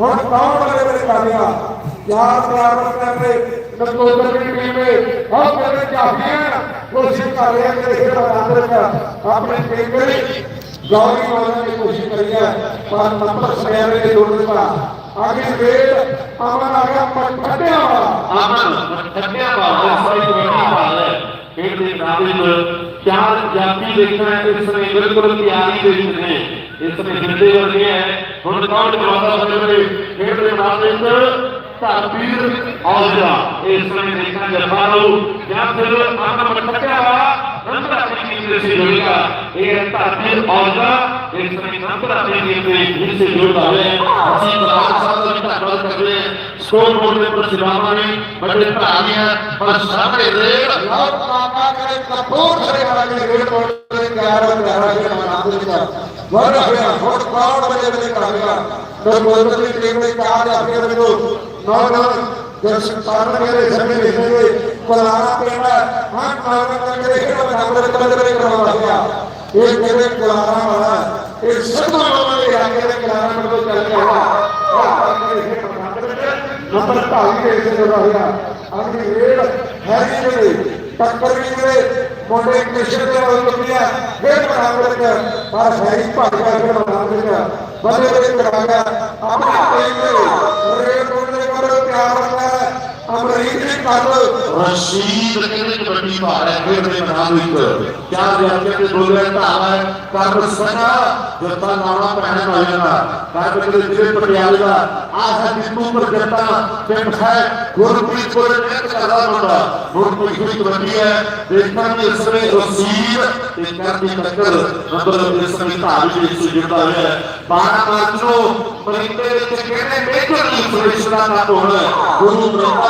ਹੁਣ ਕੌਣ ਬੜੇ ਬੜੇ ਕਾਮਿਆ ਯਾਰ ਪ੍ਰਾਪਤ ਕਰਨੇ ਨਕੋਦਰ ਦੀ ਟੀਮ ਨੇ ਹਰ ਕਦੇ ਚਾਹੀਏ ਕੋਸ਼ਿਸ਼ ਕਰ ਰਹੇ ਹਨ ਕਿ ਇਹ ਅੰਦਰ ਆਪਣੀ ਟੀਮ ਨੇ ਗੌਰੀ ਮਾਰਨ ਦੀ ਕੋਸ਼ਿਸ਼ ਕਰੀ ਹੈ ਪਰ ਨੰਬਰ ਸਵੇਰੇ ਦੇ ਜੋੜ ਦਿੱਤਾ ਆਗੇ ਵੇਟ ਅਮਨ ਆ ਗਿਆ ਪਟਿਆ ਵਾਲਾ ਅਮਨ ਠੱਗਿਆ ਬਾਲ ਸਾਰੀ ਕਮੇਟੀ ਬਾਲ ਹੈ ਖੇਡ ਦੇ ਮੁਕਾਬਲੇ ਚਾਰ ਜਾਤੀ ਦੇਖਣਾ ਇਸ ਸਮੇਂ ਬਿਲਕੁਲ ਤਿਆਰੀ ਦੇ ਵਿੱਚ ਨੇ। ਇਸ ਸਮੇਂ ਜਿੰਦੇ ਵਰਗੇ ਹੈ। ਹੁਣ ਕੌਣ ਜਵਾਬਾ ਬਣੇ ਖੇਡ ਦੇ ਮੁਕਾਬਲੇ ਧਰਤੀਰ ਔਜਾ ਇਸ ਸਮੇਂ ਦੇਖਣਾ ਜਰਮਾ ਨੂੰ। ਜਾਂ ਫਿਰ ਅਮਨ ਠੱਗਿਆ ਵਾਲਾ ਨੰਬਰ ਆਪਣੀ ਟੀਮ ਦੇ ਸੇ ਜੁੜੇਗਾ ਇਹ ਹੈ ਧਰਤੀਰ ਔਜਾ ਇਸ ਸਮੇਂ ਨੰਬਰ ਆਪਣੀ ਟੀਮ ਦੇ ਹਿੱਸੇ ਸੇ ਜੁੜਦਾ ਹੈ ਅਸੀਂ ਬਲਾਕ ਸਾਹਿਬ ਦਾ ਵੀ ਧੰਨਵਾਦ ਕਰਦੇ ਹਾਂ ਸਕੋਰ ਬੋਰਡ ਦੇ ਉੱਪਰ ਸਿਲਾਵਾਂ ਨੇ ਵੱਡੇ ਭਰਾ ਦੀਆਂ ਪਰ ਸਾਹਮਣੇ ਰੇਡ ਲਓ ਕਾਕਾ ਕਰੇ ਕਪੂਰ ਸੇ ਵਾਲਾ ਜੀ ਰੇਡ ਕੋਲ ਦੇ ਤਿਆਰ ਹੋ ਤਿਆਰ ਹੋ ਕੇ ਨਾਮ ਦੇ ਵਿੱਚ ਵਰ ਹੋਇਆ ਹੁਣ ਕੌਣ ਬੜੇ ਬੜੇ ਕਾਮਿਆ ਨਕੋਦਰ ਦੀ ਟੀਮ ਨੇ ਚਾਰ ਆਪਣੇ ਵਿੱਚੋਂ ਨੌ ਨੌ ਜਿਸ ਕਾਰਨ ਦੇ ਸਮੇਂ ਲਿਖੇ ਕੁਲਾਰਾ ਪਿੰਡ ਹਾਂ, ਕਾਰਨ ਕਰਕੇ ਇਹ ਮੁਕਾਬਲੇ ਕਦੇ ਕਰਵਾ ਗਿਆ ਇਹ ਮੇਰੇ ਕੁਲਾਰਾ ਵਾਲਾ, ਇਹ ਸਿੱਧੂ ਵਾਲੇ ਆਗੇ ਦੇ ਕੁਲਾਰਾ ਨੂੰ ਚੱਲ ਕੇ ਨੰਬਰ ਢਾਈ ਦੇ ਇਸੇ ਜਗ੍ਹਾ ਹੋਇਆ ਅਗਲੀ ਰੇਡ ਹੈਰੀ ਦੇ ਟੱਕਰ ਵੀ ਦੇ ਮੁੰਡੇ ਕ੍ਰਿਸ਼ਨ ਦੇ ਵੱਲ ਚੁੱਕਿਆ ਫਿਰ ਮੁਕਾਬਲੇ ਵਿੱਚ ਪਰ ਹੈਰੀ ਭੱਜ ਗਿਆ ਫਿਰ ਮੁਕਾਬਲੇ ಬದಲಾವಣೆ ಆಗ ಅಮ್ಮ ಒಂದು ಕೋಟಿ ਅਮਰੀਕ ਦੀ ਕੱਲ ਰਸ਼ੀਦ ਕਹਿੰਦੇ ਕਬੱਡੀ ਭਾਰ ਹੈ ਖੇਡ ਦੇ ਮੈਦਾਨ ਵਿੱਚ ਚਾਰ ਜਾਤੀ ਦੇ ਬੋਲੇ ਧਾਵਾ ਹੈ ਕਰ ਸਕਾ ਜੱਟਾ ਨਾਣਾ ਪਹਿਣ ਹੋ ਜਾਂਦਾ ਕਰ ਦੇ ਜਿਹੜੇ ਪਟਿਆਲੇ ਦਾ, ਆਹ ਜਿੱਤੂ ਪਰ ਜੱਟਾ ਪਿੰਡ ਹੈ, ਗੁਰਪ੍ਰੀਤ ਕੋਲ ਇੱਕ ਕਰਦਾ ਮੁੰਡਾ। ਗੁਰਪ੍ਰੀਤ ਦੀ ਕਬੱਡੀ ਹੈ। ਦੇਖਾਂ ਕਿ ਇਸ ਸਮੇਂ ਰਸ਼ੀਦ ਤੇ ਕਰਦੀ ਟੱਕਰ ਨੰਬਰ ਇਸ ਸਮੇਂ ਧਾਰੀ ਦੇ ਵਿੱਚ ਜੁੜਦਾ ਹੋਇਆ ਹੈ। 12 ਮਾਰਚ ਨੂੰ ਮਰਿੰਡੇ ਵਿੱਚ ਕਿਹੜੇ ਮੇਜਰ ਲੀਗ ਫੈਡਰੇਸ਼ਨ ਦਾ ਨਾਮ ਹੋਣਾ ਹੈ। ਗੁਰੂ ਬ੍ਰਹਮਾ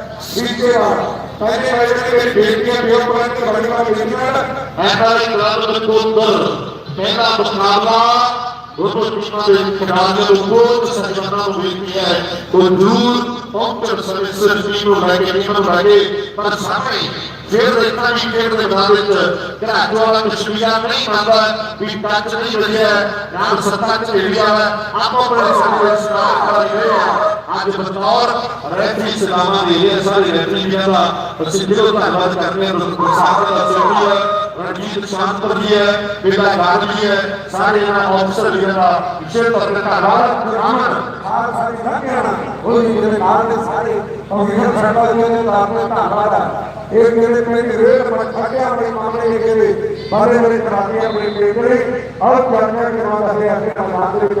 ਆਗੇ ਰੇਡ ਪਹਿਲੇ ਵਾਲੇ ਦੇ ਬੇਟੀਆਂ ਪਿਓ ਪਰ ਬੜੀ ਵਾਰ ਵੇਖਣਾ ਐਸਾ ਕਲੱਬ ਦੇ ਪਹਿਲਾ ਮੁਕਾਬਲਾ ਦੋਸਤੋ ਟੀਮਾਂ ਦੇ ਖਿਡਾਰੀਆਂ ਨੂੰ ਬਹੁਤ ਸਹਿਯੋਗਾਂ ਨੂੰ ਬੇਨਤੀ ਹੈ ਕੋਈ ਦੂਰ ਪਹੁੰਚਣ ਸਮੇਂ ਟੀਮ ਨੂੰ ਲੈ ਕੇ ਟੀਮ ਨੂੰ ਲੈ ਕੇ ਪਰ ਸਾਹਮਣੇ ਖੇਡ ਦੇ ਵੀ ਖੇਡ ਦੇ ਮੈਦਾਨ ਵਿੱਚ ਘਰਾਟੋ ਵਾਲਾ ਕਸ਼ਮੀਰਾ ਨਹੀਂ ਮੰਨਦਾ ਵੀ ਟੱਚ ਨਹੀਂ ਵਧੀਆ ਨਾਲ ਸੱਤਾ ਚ ਏਰੀਆ ਹੈ ਆਪੋ ਆਪਣੇ ਸਮੇਂ ਸਟਾਰ ਕਰ ਰਹੇ ਅੱਜ ਬਤੌਰ ਰੈਫਰੀ ਸਲਾਮਾਂ ਦੇ ਰਹੇ ਸਾਰੇ ਰੈਫਰੀਆਂ ਦਾ ਅਸੀਂ ਦਿਲੋਂ ਧੰਨਵਾਦ ਕਰਦੇ ਹਾਂ ਰੁਕ ਸਾਹਿਬ ਦਾ ਸੇਵੀ ਹੈ ਰਣਜੀਤ ਸ਼ਾਂਤਪੁਰ ਜੀ ਹੈ ਬੇਟਾ ਗਾਰ ਜੀ ਹੈ ਸਾਰੇ ਇਹਨਾਂ ਆਫਸਰ ਵੀਰਾਂ ਦਾ ਵਿਸ਼ੇਸ਼ ਤੌਰ ਤੇ ਧੰਨਵਾਦ ਅਮਨ ਆਹ ਸਾਰੀ ਸੰਗਿਆਣਾ ਉਹ ਜਿਹੜੇ ਨਾਲ ਦੇ ਸਾਰੇ ਉਹ ਵੀਰ ਸਾਡਾ ਜੀ ਨੇ ਤਾਂ ਆਪਣੇ ਧੰਨਵਾਦ ਆ ਇਹ ਮੇਰੇ ਪਿੰਡ ਰੇਡ ਬੜ ਖੜਿਆ ਆਪਣੇ ਮਾਮਲੇ ਲੈ ਕੇ ਬਾਰੇ ਬਾਰੇ ਕਰਾਤੇ ਆਪਣੇ ਪੇਪਰੇ ਔਰ ਚਰਚਾ ਕਰਵਾ ਰਹੇ ਆਪਣੇ ਸਮਾਜ ਦੇ ਵਿੱਚ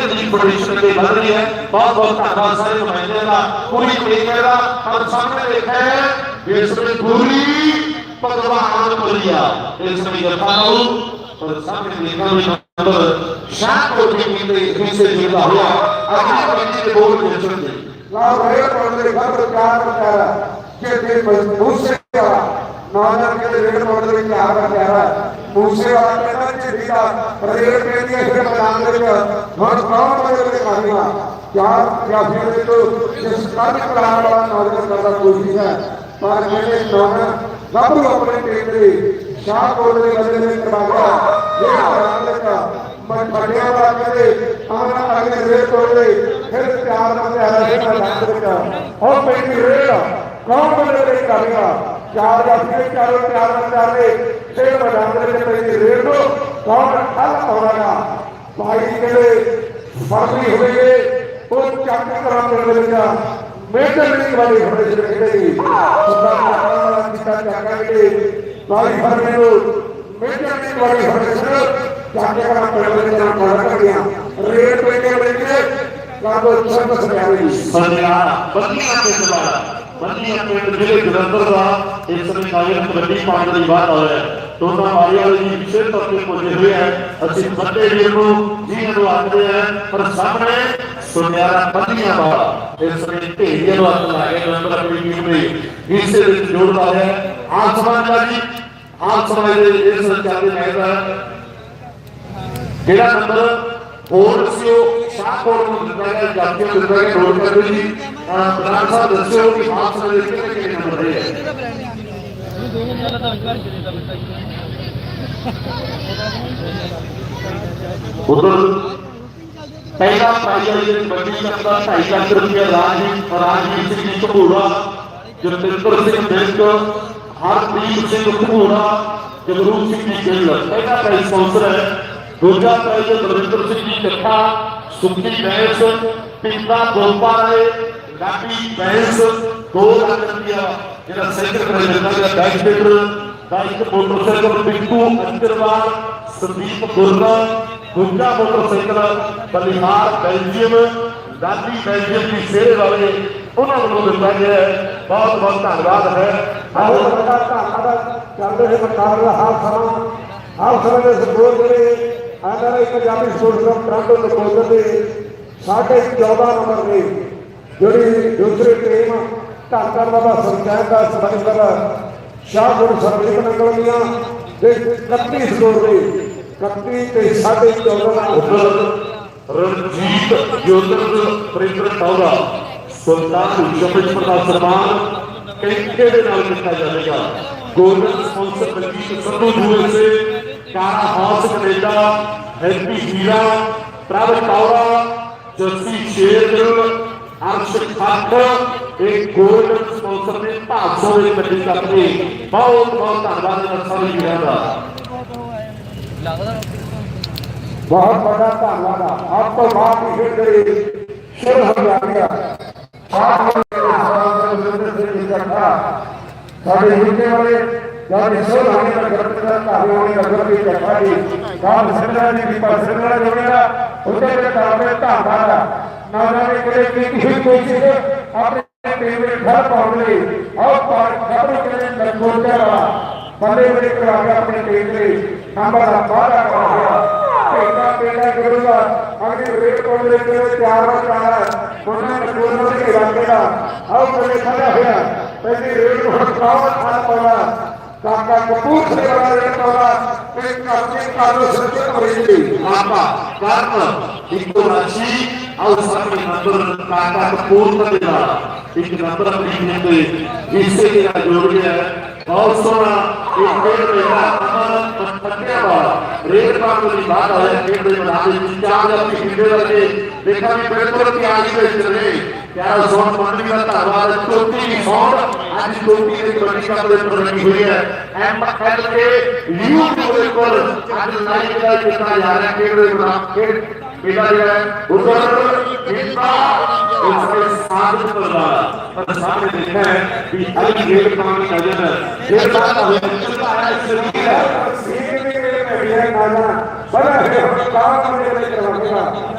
کتنی بڑی سنگی بن رہی ہے، بہت بہت تحران سارے مہینے دا پوری کلی میرا ہم سامنے دیکھا ہے یہ سمی پوری پدوان پوریا یہ سمی جفانو اور سامنے دیکھا ہوئی نمبر شاہ کو بھی ملتے اتنی سے جیتا ہوا اگلی بندی کے بول بہت چل دی لاؤ رہے پڑھنے گھر پر کار کارا کہ تیرے مجموع سے کارا ਨੌਜਵਾਨ ਕੇ ਰੇਡ ਮੁੰਡੇ ਦੇ ਵਿੱਚ ਆ ਰਿਹਾ ਪਿਆਰਾ ਮੂਸੇ ਵਾਲਾ ਕਹਿੰਦਾ ਝਿੱਡੀ ਦਾ ਰੇਡ ਪੈਂਦੀ ਹੈ ਫਿਰ ਮੈਦਾਨ ਦੇ ਵਿੱਚ। ਹੁਣ ਕੌਣ ਬੜੇ ਬੜੇ ਮਾਰੀਆਂ ਚਾਰ ਜਾਫੀਆਂ ਦੇ ਤੋਂ ਜਿਸ ਕੱਢ ਕਰਾਉਣ ਵਾਲਾ ਨੌਜਵਾਨ ਕਰਦਾ ਕੋਸ਼ਿਸ਼ ਹੈ। ਪਰ ਜਿਹੜੇ ਨੌਜਵਾਨ ਗੱਭਰੂ ਆਪਣੇ ਟੀਮ ਦੇ ਸ਼ਾਹ ਕੋਲ ਦੇ ਬੰਦੇ ਨੇ ਕਰਵਾਇਆ ਇਹ ਮੈਦਾਨ ਦੇ ਵਿੱਚ ਮੈਂ ਫੜਿਆ ਵਾ ਕਹਿੰਦੇ ਆਮਨਾ ਅਗਲੇ ਰੇਡ ਤੋੜੇ ਫਿਰ ਪਿਆਰ ਦਾ ਪਿਆਰਾ ਜਿਹੜਾ ਲੱਗ ਦੇ ਵਿੱਚ। ਉਹ ਪੈਂਦੀ ਰੇਡ ਕੌਣ ਬੜੇ ਬੜੇ ਕਰੇਗਾ ਚਾਰ ਜਾਫੀਆਂ ਚਾਰੋਂ ਪਿਆਰ ਦਾ ਪਿਆਰੇ ਫਿਰ ਮੈਦਾਨ ਦੇ ਵਿੱਚ ਪੈਂਦੀ ਰੇਡ ਨੂੰ। ਕੌਣ ਹੱਲ ਪਾਉਣਾਗਾ ਭਾਈ ਕਹਿੰਦੇ, ਫਰਜ਼ੀ ਹੋਵੇਗੇ। ਉਹ ਚੱਕ ਕਰਾਂ ਦੇ ਵਿੱਚ ਮੇਜਰ ਲੀਗ ਵਾਲੀ ਫੈਡਰੇਸ਼ਨ ਖੇਡੇਗੀ ਸਰਦਾਰ ਵਾਲਾ ਕੀਤਾ ਚੱਕਾਂਗੇ ਵਾਲੀ ਫੈਡਰੇਸ਼ਨ ਮੇਜਰ ਲੀਗ ਵਾਲੀ ਫੈਡਰੇਸ਼ਨ ਚਾਕੇ ਕਰਾ ਪਿੰਡ ਦੇ ਨਾਲ ਕੋਲ ਰੇਡ ਪੈਂਦੇ ਪੈਂਦੇ ਕਾਬੋ ਸਰਵਿਸ ਕਰਾਂਗੇ ਸਰਦਾਰ ਬੰਦੀਆਂ ਪਿੰਡ ਦਾ ਬੰਦੀਆਂ ਪਿੰਡ ਜ਼ਿਲ੍ਹੇ ਜਲੰਧਰ ਦਾ ਇਸ ਸਮੇਂ ਕਾਇਰ ਕਬੱਡੀ ਪਾਉਣ ਦੀ ਬਾਤ ਹੋਇਆ ਦੋਨਾਂ ਮਾਰੀ ਵਾਲੇ ਜੀ ਵਿਸ਼ੇਸ਼ ਤੌਰ ਤੇ ਪਹੁੰਚੇ ਹੋਏ ਹੈ ਅਸੀਂ ਬੰਦੇ ਵੀਰ ਨੂੰ ਜੀ ਨੂੰ ਆਖਦੇ ਆ ਪਰ ਸਾਹਮਣੇ ਸੁਨਿਆਰਾ ਬੰਦੀਆਂ ਵਾਲਾ ਇਸ ਸਮੇਂ ਢੇਰੀਆਂ ਨੂੰ ਹੱਥ ਲਾ ਕੇ ਜਲੰਧਰ ਆਪਣੀ ਟੀਮ ਦੇ ਹਿੱਸੇ ਵਿੱਚ ਜੋੜਦਾ ਹੈ ਆਪ ਸਮਾਜ ਦਾ ਜੀ ਆਪ ਸਮਾਜ ਦੇ ਇਸ ਚੱਲਦੇ ਮੈਚ ਦਾ ਜਿਹੜਾ ਨੰਬਰ شاہ کو دیتا ادھر پہلا پائیہ یہ بڑی شکتا تائی لاکھ روپیہ راج اور آج ہی سے کی کبھوڑا جو تلکر سے دیکھ ہر تین سے کبھوڑا جگروپ سے کی جلد پہلا پہلا سپانسر ہے، دوسرا پہلا جو سے کی کتھا ਸੁਖੀ ਬੈਂਸ ਪਿੰਦਾ ਗੋਪਾ ਰਾਏ ਲਾਡੀ ਬੈਂਸ 2 ਲੱਖ ਜਿਹੜਾ ਸੈਂਟਰ ਪ੍ਰਾਈਜ਼ ਦਿੱਤਾ ਗਿਆ ਦਾ ਇੱਕ ਮੋਟਰਸਾਈਕਲ ਪਿੰਕੂ ਅੰਜਰਵਾਲ, ਸੰਦੀਪ ਗੁਰਨਾ, ਦੂਜਾ ਮੋਟਰਸਾਈਕਲ, ਬਲਿਹਾਰ ਬੈਲਜੀਅਮ ਦਾਦੀ ਬੈਲਜੀਅਮ ਦੀ ਸੇਰੇ ਵਾਲੇ, ਉਹਨਾਂ ਵੱਲੋਂ ਦਿੱਤਾ ਗਿਆ ਹੈ। ਬਹੁਤ ਬਹੁਤ ਧੰਨਵਾਦ ਹੈ। ਆਹੋ ਬੜਾ ਧੰਨਵਾਦ ਚੱਲਦੇ ਹੋਏ ਮੁਕਾਬਲੇ ਦਾ ਹਾਲ ਸਮਾਂ। ਹਾਲ ਸਮੇਂ ਦੇ ਸਪੋਰਟ ਜਿਹੜੇ ਆਨਰੇ ਪੰਜਾਬੀ ਸਪੋਰਟਸ ਕਲੱਬ ਨਕੋਦਰ ਦੇ ਸਾਢੇ 14 ਨੰਬਰ ਦੇ ਜਿਹੜੀ ਦੂਸਰੀ ਟੀਮ ਧੰਨਵਾਦ ਬਾਬਾ ਸਰਕਾਰ ਦਾ ਸਬੰਧਰ ਸ਼ਾਹਪੁਰ ਸਰਵਿਸ ਨੰਗਲ ਦੀਆਂ ਦੇ 31 ਸਕੋਰ ਦੇ 31 ਤੇ ਸਾਢੇ 14 ਰਣਜੀਤ ਜੋਦਰ ਪ੍ਰਿੰਦਰ ਟੌਰਾ ਸੁਲਤਾਨ ਜਮਸ਼ਪੁਰ ਦਾ ਸਨਮਾਨ ਕੈਂਕੇ ਦੇ ਨਾਲ ਕੀਤਾ ਜਾਵੇਗਾ। Golden sponsor Baljit Sandhu USA ਕਾਰਾ ਹਾਊਸ ਕੈਨੇਡਾ ਹੈਪੀ ਹੀਰਾ, ਪ੍ਰਭ ਟੌਰਾ ਜੱਸੀ ਸ਼ੇਰਗਿੱਲ ਅਰਸ਼ ਖਾਕ ਇਹ ਗੋਲਡਨ ਸਪਾਂਸਰ ਨੇ ਭਾਗਸੋ ਦੇ ਕੱਢੀ ਕਰਦੇ ਬਹੁਤ ਬਹੁਤ ਧੰਨਵਾਦ ਇਹਨਾਂ ਸਾਰੇ ਦਾ। ਬਹੁਤ ਬੜਾ ਧੰਨਵਾਦ ਆਪ ਤੋਂ ਬਾਅਦ ਹੀ ਫਿਰ ਸ਼ੁਰੂ ਹੋ ਜਾਵੇਗਾ ਸਾਥ ਸਾਡੇ ਹਿੱਸੇ ਵਾਲੇ जब इसरो आने का गलत था ताबे आने का गलत भी करता है काम सरकार ने भी पर सरकार जोड़े रा उधर के ताबे ता हमारा ना ना ने करे कि कोई कोई से अपने टेबल घर पहुंच ले और पार घर के लिए लंबोर के रा पहले बड़े करावे अपने टेबल हम बड़ा बड़ा करावे पेटा पेटा करूंगा अगर रेट पहुंच ले तो चार बार चार बार बोलना बोलना काका कपूर से बनाए तोरा एक काके कालो सत्य करेंगे आपा कारण इनको राशि और सामने नंबर काका कपूर का देना एक नंबर लिखने पे इससे मेरा जोड़ गया बहुत सोना एक पेड़ में हमारा पत्तिया बार रेल पार की बात है पेड़ में आते चार अपनी हिंदे लगे देखा भी पेड़ पर की आगे चले ਬਹੁਤ ਸੋਹਣਾ ਇੱਕ ਖੇਡ ਮੇਲਾ ਅਮਨ ਪੱਕਿਆ ਵਾਲਾ ਰੇਡ ਪਾਉਣ ਦੀ ਬਾਤ ਹੋਇਆ ਖੇਡ ਦੇ ਮੈਦਾਨ ਵਿੱਚ ਚਾਰ ਆਪਣੀ ਖੇਡੇ ਵਰਗੇ ਦੇਖਾ ਵੀ ਬਿਲਕੁਲ ਤਿਆਰੀ ਵਿੱਚ ਰਹੇ ਪਿਆਰਾ ਸੋਹਣ ਮੰਡੀ ਦਾ ਧੰਨਵਾਦ ਟੋਪੀ ਦੀ ਸੌਂਦ ਅੱਜ ਟੋਪੀ ਦੀ ਕਬੱਡੀ ਕੱਪ ਦੇ ਉੱਪਰ ਲੱਗੀ ਹੋਈ ਹੈ ਐਮ ਐਲ ਕੇ YouTube ਦੇ ਉੱਪਰ ਅੱਜ ਲਾਈਵ ਦਾ ਕੀਤਾ ਜਾ ਰਿਹਾ ਖੇਡ ਦੇ ਮੈਦਾਨ ਖੇਡ ਮੇਲਾ ਜਿਹੜਾ ਹੈ ਉਧਰ ਇੰਦਾ ਇਸ ਦੇ ਸਾਥ ਕਰਦਾ ਪਰ ਸਾਹਮਣੇ ਦੇਖਿਆ ਹੈ ਵੀ ਅਲੀ ਗੇਟ ਪਾਉਣ ਦੀ ਨਜ਼ਰ ਹੈ ਫਿਰ ਬਾਤ ਹੋਇਆ ਚੁਕਾਇਆ ਸਰੀਰ ਹੈ ਸੀਟ ਵੀ ਮੇਰੇ ਭੇਜਿਆ ਨਾਲਾ ਬੜਾ ਹੈ ਕੰਮ ਮੇਰੇ ਲਈ ਕਰਵਾਏਗਾ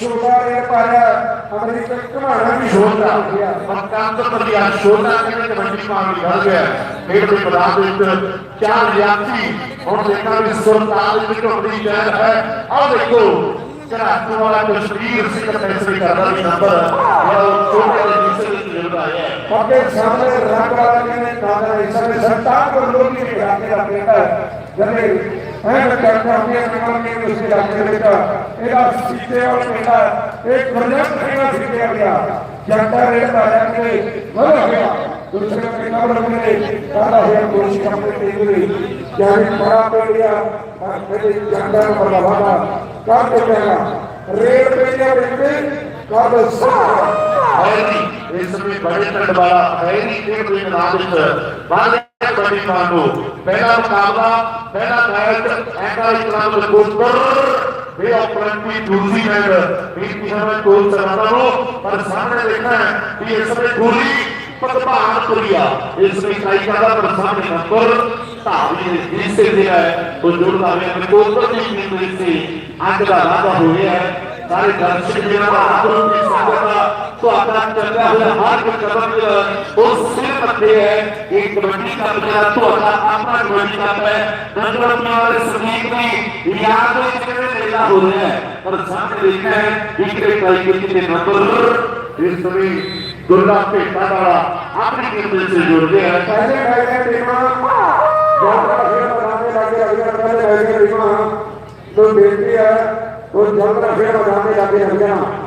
ਛੋਟਾ ਰੇਟ ਪਾਇਆ ਅਮਰੀਕਾ ਘਮਾਣਾ ਵੀ ਛੋਟਾ ਗਿਆ। ਮਕਾਨ ਤੋਂ ਪਰਿਆ ਛੋਟਾ ਕਹਿੰਦੇ ਕਬੱਡੀ ਪਾਉਣ ਦੀ ਗੱਲ ਹੈ। ਖੇਡ ਦੇ ਮੈਦਾਨ ਦੇ ਵਿੱਚ ਚਾਰ ਵਿਅਕਤੀ ਹੁਣ ਦੇਖਾਂ ਵੀ ਸੁਰਤਾਲ ਵਿੱਚ ਢੁੱਕਦੀ ਜਾਇ ਹੈ। ਆਹ ਦੇਖੋ ਘਰਾਟੂ ਵਾਲਾ ਕਸ਼ਮੀਰ ਸਿੰਘ ਫੈਸਲੇ ਕਰਦਾ ਵੀ ਨੰਬਰ ਜਿਹੜਾ ਛੋਟੇ ਦੇ ਹਿੱਸੇ ਵਿੱਚ ਮਿਲਦਾ ਹੈ। ਪੱਕੇ ਸਾਹਮਣੇ ਰੰਗ ਵਾਲਾ ਕਹਿੰਦੇ ਕਾਦਰ ਇਸ ਨੇ ਸਰਤਾਰ ਕੋ ਲੋਕੀ ਨੇ ਰਾਕੇ ਦਾ ਪੇਟਾ ਜਦੇ ਐਂ ਕਰਦਾ ਆਪਣੀ ਕਮਰ ਨੇ ਉਸ ਦੇ ਰਾਕੇ ਦੇ ਵਿੱਚ ਇਹਦਾ ਸਿੱਧੇ ਵਾਲਾ ਪੇਟਾ ਇਹ ਪ੍ਰੋਜੈਕਟ ਹੈਗਾ ਸਿੱਧੇ ਆ ਗਿਆ। ਜੰਟਾ ਰੇਟ ਆ ਜਾ ਕੇ ਵਧਾ ਗਿਆ। ਦੂਸਰੇ ਤੇ ਨੰਬਰ ਮੇਰੇ ਕਾਹਦਾ ਹੈ ਕੋਸ਼ਿਸ਼ ਆਪਣੀ ਟੀਮ ਦੀ ਜਾਨੀ ਬੜਾ ਪੈ ਗਿਆ ਮੇਰੇ ਜੰਗਾਂ ਨੂੰ ਬਰਬਾਦਾ ਕਰ ਦੇਗਾ ਰੇਡ ਪੈ ਗਿਆ ਬਿਲਕੁਲ ਕਾਹਦਾ ਸਾਹ ਹੈਰੀ ਇਸ ਸਮੇਂ ਬੜੇ ਪਿੰਡ ਵਾਲਾ ਹੈਰੀ ਖੇਡ ਦੇ ਮੈਦਾਨ ਵਿੱਚ। ਬਾਹਰ ਬੜੀ ਮਾਨੋ ਪਹਿਲਾ ਮੁਕਾਬਲਾ, ਪਹਿਲਾ ਮੈਚ ਐਂਕਾ ਇਸਲਾਮ ਕੋਸਟਰ ਇਹ ਆਪਣੀ ਦੂਸਰੀ ਮੈਚ ਵੀ ਕਿਹਨਾਂ ਕੋਲ ਸਰਾਣਾ ਨੂੰ ਪਰ ਸਾਹਮਣੇ ਦੇਖਣਾ ਹੈ ਕਿ ਇਸ ਸਮੇਂ ਪੂਰੀ ਭਗਵਾਨ ਪੁਰੀਆ ਇਸ ਵਿੱਚ ਕਾਈ ਕਰਦਾ ਪਰ ਸਾਹਮਣੇ ਨੰਬਰ ਧਾਰੀ ਦੇ ਹਿੱਸੇ ਦੇ ਹੈ ਉਹ ਜੁੜਦਾ ਹੈ ਕੋਸਟਰ ਦੀ ਟੀਮ ਦੇ ਸੀ ਅੱਜ ਦਾ ਰਾਜਾ ਹੋਇਆ ਹੈ, ਸਾਰੇ ਦਰਸ਼ਕ ਜਿਹੜਾ ਆਗੂ ਦੀ ਸੰਗਤ ਦਾ تو اپنا چلنے ہوئے ہر کے قدم وہ صرف رکھے ہے یہ کبڈی کا پلیئر تو اپنا اپنا کبڈی کا ہے۔ نظر اپنے والے سمیق کی یاد ہے اس کے لیے ہو رہے ہیں۔ اور سامنے دیکھا ہے ایک ایک طریقے کے نظر اس میں گلہ پہ کھانا اپنی قیمت سے جوڑتے ہیں پہلے پہلے ٹیمہ جو پہلے بنانے لگے اگر پہلے پہلے ٹیمہ جو بیٹی ہے وہ جھگڑا پھر بنانے لگے اگر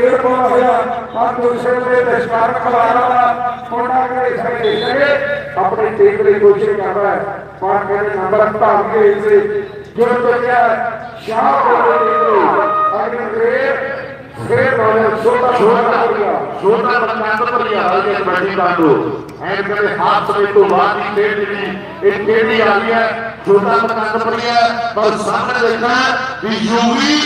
ਕੇ ਜਿਹੜਾ ਦੇ ਦੇ ਦਾ ਪ੍ਰੇਰ ਪਾਉਣਾ ਹੋਇਆ ਆ ਦੂਸਰੇ ਦੇ ਦਸ਼ਕਾਰ ਖਲਾਰਾ ਦਾ ਕੋਟਾ ਕੇ ਸਾਰੇ ਦੇਖੇ ਆਪਣੀ ਟੀਮ ਲਈ ਕੋਸ਼ਿਸ਼ ਕਰਦਾ। ਹੈ ਪਰ ਕਹਿੰਦੇ ਨੰਬਰ ਧਾਰ ਕੇ ਇਸੇ ਜੁੜ ਚੁੱਕਿਆ ਸ਼ਾਹ ਦੇ ਲਈ ਅਗਰ ਫੇਰ ਨਾਲੇ ਛੋਟਾ ਛੋਟਾ ਗਿਆ ਛੋਟਾ ਬੱਚਾ ਪਰ ਲਿਆ ਕਬੱਡੀ ਦਾ ਤੋਂ ਐ ਕਹਿੰਦੇ ਹਾਥ ਸਮੇਂ ਤੋਂ ਬਾਅਦ ਹੀ ਖੇਡ ਜਿਹੜੀ ਇਹ ਖੇਡੀ ਆ ਰਹੀ ਹੈ। ਛੋਟਾ ਬੱਚਾ ਪਰ ਲਿਆ ਪਰ ਸਾਹਮਣੇ ਦੇਖਣਾ ਵੀ ਯੂਵੀ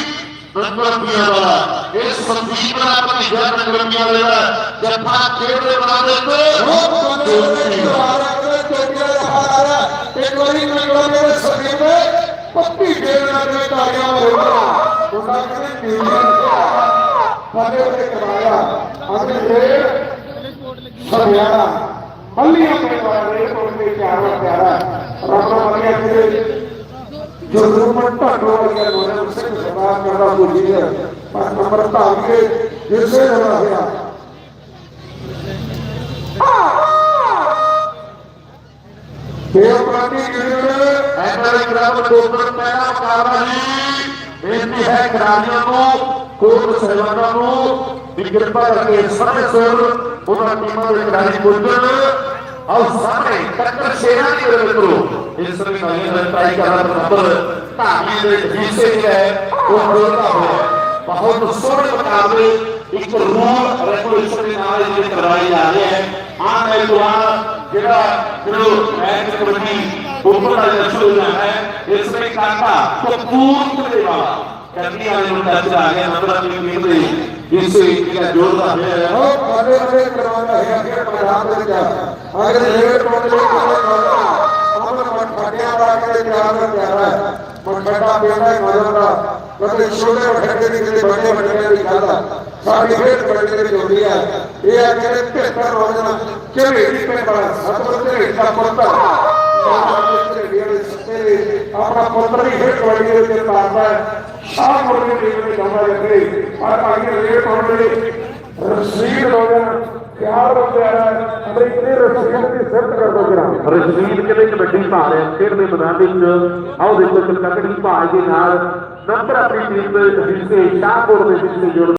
ਨੰਬਰਪੀਆਂ ਵਾਲਾ। اس سندھی پر آپ نے جان میں گرمیاں لے رہا ہے جب بھا کھیڑے بنا دے تو روپ کو دیو دے کی بھارا کرے تو کیا رہا رہا ایک وہی نگلہ میرے سکے میں پتی دیو نہ دے تاریاں ہوئے گا انہوں نے کہا دیو پہلے سے کرایا آنے دے سبیانا ملی ہم نے بارے ایک اور میں کیا رہا پیارا رہا رہا ملی ہم نے جو روپنٹا ڈوڑ گیا انہوں نے اسے کسی بات کرنا پوچھی ہے مرتا آگے دل سے لگا گیا دیوبندی گرد میں احمد اکرام دوبر پیدا کارا جی۔ بینتی ہے گرامیوں کو کورٹ سہیوانوں کو۔ بگرپا کے سب سر انہاں ٹیموں کے گرانی بلدن اور سامنے ٹکر شیرہ کی رکھو اس میں نئے رکھائی کا نمبر تعمیر ایک ہی ہے، وہ روتا ہوا ਬਹੁਤ ਸੋਹਣੇ ਮੁਕਾਬਲੇ ਇੱਕ ਰੂਲ ਰੈਗੂਲੇਸ਼ਨ ਦੇ ਨਾਲ ਇਹ ਕਰਵਾਏ ਜਾ ਰਹੇ ਹੈ ਆਹ ਮੇਰੇ ਦੁਆਰਾ ਜਿਹੜਾ ਜਿਹੜਾ ਮੈਚ ਕਬੱਡੀ ਉੱਪਰ ਦਾ ਜਿਹੜਾ ਸ਼ੁਰੂ ਹੋਇਆ ਹੈ ਇਸ ਵਿੱਚ ਕਾਕਾ ਕਪੂਰ ਦੇ ਵਾਲਾ ਕੰਨੀ ਵਾਲੇ ਨੂੰ ਟੱਚ ਆ ਗਿਆ ਨੰਬਰ ਟੀਮ ਨਿਕਲੇ ਇਸ ਜਿਹੜਾ ਜੋੜਦਾ ਹੋਇਆ ਹੈ ਉਹ ਬਾਰੇ ਬਾਰੇ ਕਰਵਾਉਂਦਾ ਹੈ ਕਿ ਮੈਦਾਨ ਦੇ ਵਿੱਚ ਅਗਰ ਰੇਡ ਪਾਉਣ ਲਈ ਕੋਈ ਕਰਦਾ ਅਮਨ ਮਨ ਫਟਿਆ ਵਾਲਾ ਕੇ ਪਿਆਰ ਦਾ ਪਿਆਰਾ ਹੈ ਮਨ ਫਟਾ ਪਿਆਰਾ ਹੈ ਮਜ਼ਾ ਦਾ ਅਤੇ ਛੋਲੇ ਵਟਕੇ ਦੀ ਕਿਤੇ ਬਾਟੇ ਵਟਕੇ ਨਹੀਂ ਖਾਦਾ ਸਾਡੇ ਹੇੜ ਬਣਨੇ ਦੇ ਜੁੜੀ ਆ ਇਹ ਆ ਕਿਤੇ 75 ਰੋਜ਼ਨਾ ਕਿਵੇਂ ਇਸ ਤੇ ਬੜਾ ਸਤਿਗੁਰੂ ਦੇ ਇਸਾ ਪੁੱਤਰ ਆਪਣਾ ਪੁੱਤਰ ਹੀ ਹੇੜ ਬਣਨੇ ਦੇ ਪਾਰਦਾ ਹੈ ਸਾਹ ਮੁਰਗੇ ਦੇ ਵਿੱਚ ਜਾਂਦਾ ਜੱਗੇ ਪਰ ਭਾਈ ਰੇ ਪੌੜੇ ਰਸੀਦ ਹੋ ਗਿਆ ਰਸ਼ੀਦ ਕਿਤੇ ਕਬੱਡੀ ਪਾ ਰਿਹਾ ਖੇਡ ਦੇ ਮੈਦਾਨ ਦੇ ਵਿੱਚ ਆਓ ਦੇਖੋ ਕਬੱਡੀ ਪਾ ਦੇ ਨਾਲ ನಂತರ ಪ್ರೀತಿ ವಿಶ್ವೇ ಶಾಪ ವಿಶ್ವೇ